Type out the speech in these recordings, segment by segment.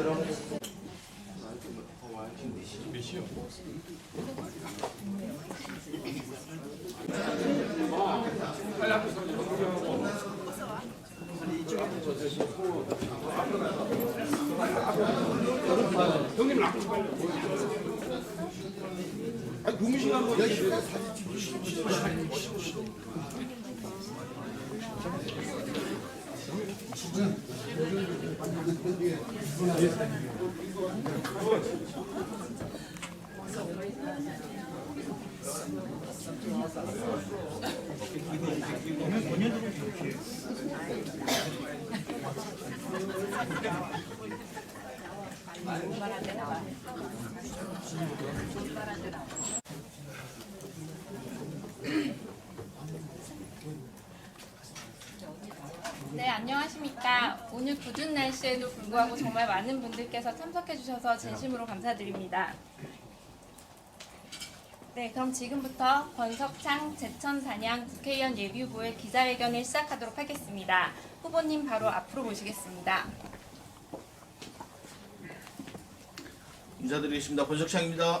들어. 몇 시요? 형님 앞으로 시간 나와. 네, 안녕하십니까. 오늘 굳은 날씨에도 불구하고 정말 많은 분들께서 참석해 주셔서 진심으로 감사드립니다. 네, 그럼 지금부터 권석창 제천사냥 국회의원 예비후보의 기자회견을 시작하도록 하겠습니다. 후보님 바로 앞으로 모시겠습니다. 인사드리겠습니다. 권석창입니다.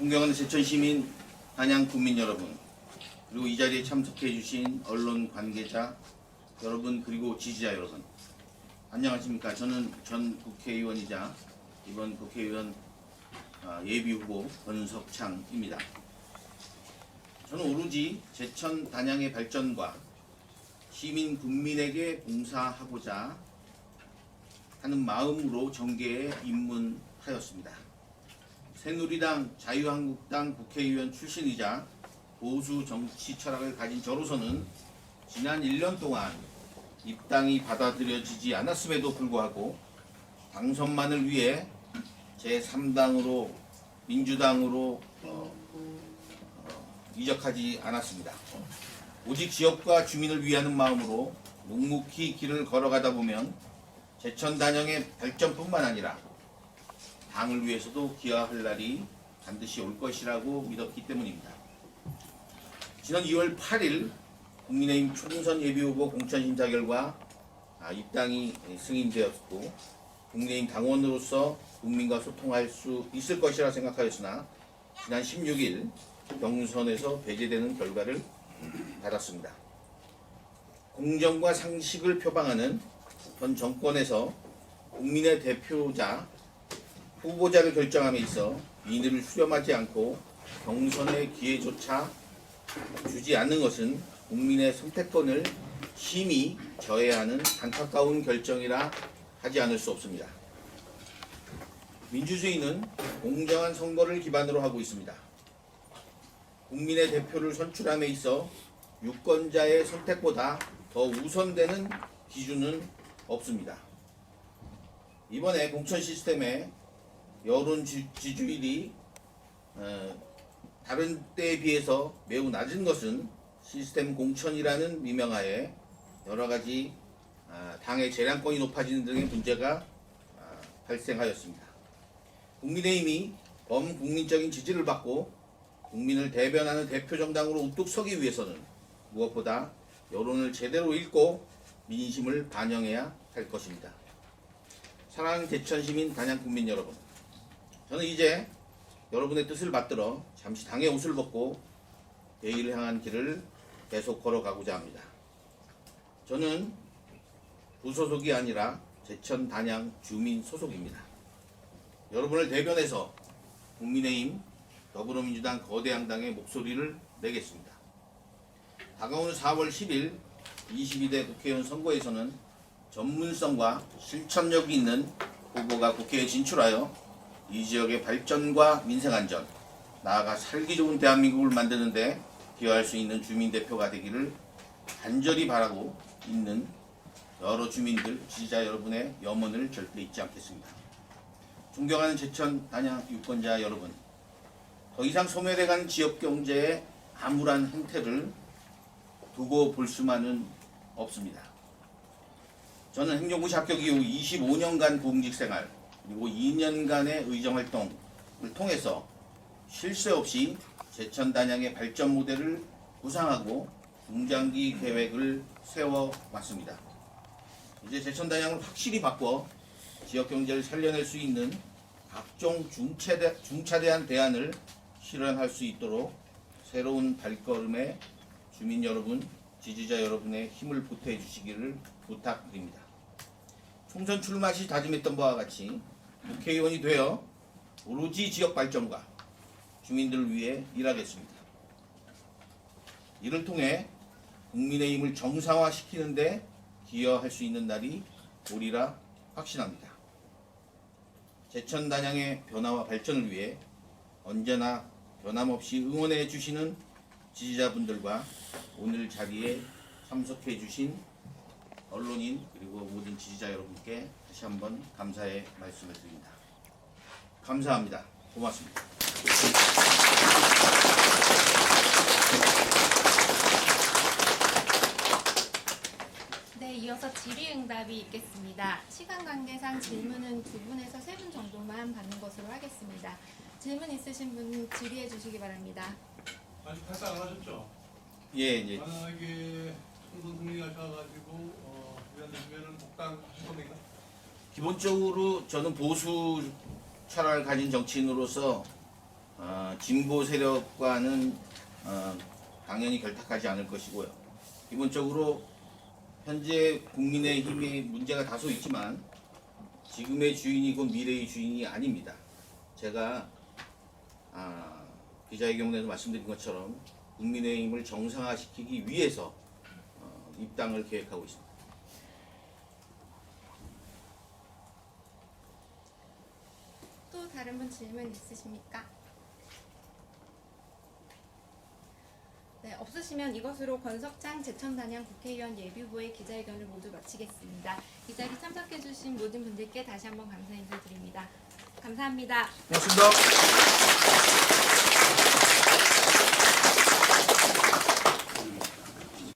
존경하는 제천 시민, 한양 국민 여러분, 그리고 이 자리에 참석해 주신 언론 관계자 여러분 그리고 지지자 여러분 안녕하십니까. 저는 전 국회의원이자 이번 국회의원 아, 예비 후보 권석창입니다. 저는 오로지 제천 단양의 발전과 시민 국민에게 봉사하고자 하는 마음으로 정계에 입문하였습니다. 새누리당 자유한국당 국회의원 출신이자 보수 정치 철학을 가진 저로서는 지난 1년 동안 입당이 받아들여지지 않았음에도 불구하고 당선만을 위해 제3당으로 민주당으로 어, 어, 이적하지 않았습니다. 오직 지역과 주민을 위하는 마음으로 묵묵히 길을 걸어가다 보면 제천 단영의 발전뿐만 아니라 당을 위해서도 기여할 날이 반드시 올 것이라고 믿었기 때문입니다. 지난 2월 8일 국민의힘 총선 예비후보 공천심사 결과 아, 입당이 승인되었고 국민의힘 당원으로서 국민과 소통할 수 있을 것이라 생각하였으나 지난 16일 경선에서 배제되는 결과를 받았습니다. 공정과 상식을 표방하는 현 정권에서 국민의 대표자 후보자를 결정함에 있어 민의를 수렴하지 않고 경선의 기회조차 주지 않는 것은 국민의 선택권을 심히 저해하는 안타까운 결정이라 하지 않을 수 없습니다. 민주주의는 공정한 선거를 기반으로 하고 있습니다. 국민의 대표를 선출함에 있어 유권자의 선택보다 더 우선되는 기준은 없습니다. 이번에 공천 시스템의 여론 지- 지지율이 어, 다른 때에 비해서 매우 낮은 것은 시스템 공천이라는 미명하에 여러 가지 아, 당의 재량권이 높아지는 등의 문제가 아, 발생하였습니다. 국민의힘이 범국민적인 지지를 받고 국민을 대변하는 대표 정당으로 우뚝 서기 위해서는 무엇보다 여론을 제대로 읽고 민심을 반영해야 할 것입니다. 사랑하는 대천 시민 단양 국민 여러분, 저는 이제 여러분의 뜻을 받들어 잠시 당의 옷을 벗고 내일을 향한 길을 계속 걸어가고자 합니다. 저는 부소속이 아니라 제천 단양 주민 소속입니다. 여러분을 대변해서 국민의힘 더불어민주당 거대 양당의 목소리를 내겠습니다. 다가오는 4월 10일 22대 국회의원 선거에서는 전문성과 실천력이 있는 후보가 국회에 진출하여 이 지역의 발전과 민생 안전, 나아가 살기 좋은 대한민국을 만드는데 기여할 수 있는 주민 대표가 되기를 간절히 바라고 있는 여러 주민들, 지지자 여러분의 염원을 절대 잊지 않겠습니다. 존경하는 제천 단양 유권자 여러분, 더 이상 소멸해가는 지역 경제의 암울한 행태를 두고 볼 수만은 없습니다. 저는 행정고시 합격 이후 25년간 공직 생활 그리고 2년간의 의정 활동을 통해서 실수 없이 제천 단양의 발전 모델을 구상하고 중장기 계획을 세워 왔습니다. 이제 제천 단양을 확실히 바꿔 지역 경제를 살려낼 수 있는 각종 중차대, 중차대한 대안을 실현할 수 있도록 새로운 발걸음에 주민 여러분, 지지자 여러분의 힘을 보태 주시기를 부탁드립니다. 총선 출마 시 다짐했던 바와 같이 국회의원이 되어 오로지 지역 발전과 주민들을 위해 일하겠습니다. 이를 통해 국민의힘을 정상화시키는데 기여할 수 있는 날이 오리라 확신합니다. 제천 단양의 변화와 발전을 위해 언제나 변함없이 응원해 주시는 지지자분들과 오늘 자리에 참석해 주신 언론인 그리고 모든 지지자 여러분께 다시 한번 감사의 말씀을 드립니다. 감사합니다. 고맙습니다. 네, 이어서 질의응답이 있겠습니다. 시간 관계상 질문은 두 분에서 세 분 정도만 받는 것으로 하겠습니다. 질문 있으신 분 질의해 주시기 바랍니다. 아직 탈사 안 하셨죠? 예, 이제 만약에 총선 승리하셔가지고 기본적으로 저는 보수 철학을 가진 정치인으로서 어, 진보 세력과는 어, 당연히 결탁하지 않을 것이고요. 기본적으로 현재 국민의 힘이 문제가 다소 있지만 지금의 주인이 곧 미래의 주인이 아닙니다. 제가 아, 기자회견에서 말씀드린 것처럼 국민의힘을 정상화시키기 위해서 어, 입당을 계획하고 있습니다. 다른 분 질문 있으십니까? 네, 없으시면 이것으로 권석창 제천단양 국회의원 예비부의 기자회견을 모두 마치겠습니다. 이 자리 참석해주신 모든 분들께 다시 한번 감사 인사드립니다. 감사합니다. 고맙습니다.